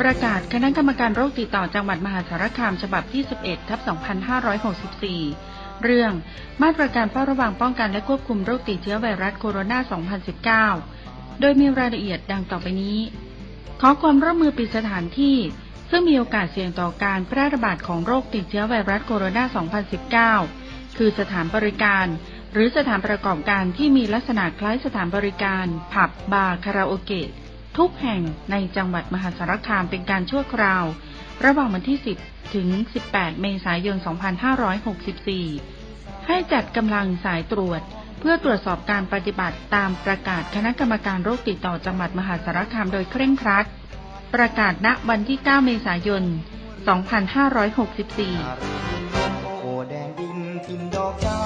ประกาศคณะกรรมการโรคติดต่อจังหวัดมหาสารคามฉบับที่ 11 ทับ 2564 เรื่องมาตรการเฝ้าระวังป้องกันและควบคุมโรคติดเชื้อไวรัสโคโรนา 2019 โดยมีรายละเอียดดังต่อไปนี้ ขอความร่วมมือปิดสถานที่ ซึ่งมีโอกาสเสี่ยงต่อการแพร่ระบาดของโรคติดเชื้อไวรัสโคโรนา 2019 คือสถานบริการ หรือสถานประกอบการที่มีลักษณะคล้ายสถานบริการ ผับบาร์ คาราโอเกะ ทุกแห่งในจังหวัดมหาสารคามเป็นการชั่วคราว ระหว่างวันที่ 10 ถึง 18 เมษายน 2564 ให้จัดกำลังสายตรวจ เพื่อตรวจสอบการปฏิบัติตามประกาศคณะกรรมการโรคติดต่อจังหวัดมหาสารคามโดยเคร่งครัด ประกาศณวันที่ 9 เมษายน 2564